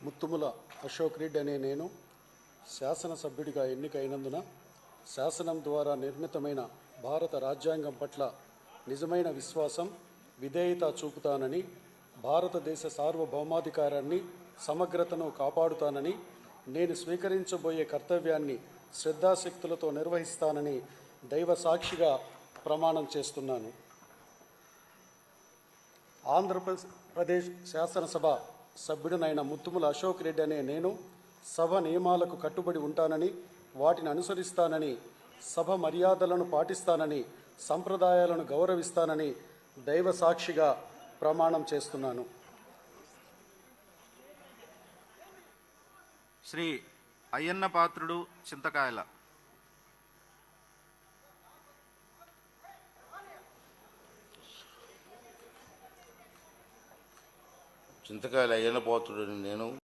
ముత్తుముల అశోక్ రెడ్డి అనే నేను శాసనసభ్యుడిగా ఎన్నికైనందున శాసనం ద్వారా నిర్మితమైన భారత రాజ్యాంగం పట్ల నిజమైన విశ్వాసం విధేయత చూపుతానని భారతదేశ సార్వభౌమాధికారాన్ని సమగ్రతను కాపాడుతానని నేను స్వీకరించబోయే కర్తవ్యాన్ని శ్రద్ధాశక్తులతో నిర్వహిస్తానని దైవ సాక్షిగా ప్రమాణం చేస్తున్నాను. ఆంధ్రప్రదేశ్ శాసనసభ సభ్యుడినైన ముత్తుముల అశోక్ రెడ్డి అనే నేను సభ నియమాలకు కట్టుబడి ఉంటానని వాటిని అనుసరిస్తానని సభ మర్యాదలను పాటిస్తానని సంప్రదాయాలను గౌరవిస్తానని దైవ సాక్షిగా ప్రమాణం చేస్తున్నాను. శ్రీ అయ్యన్న పాత్రుడు చింతకాయల. చింతకాయల అయ్యన్న పాత్రుడు నేను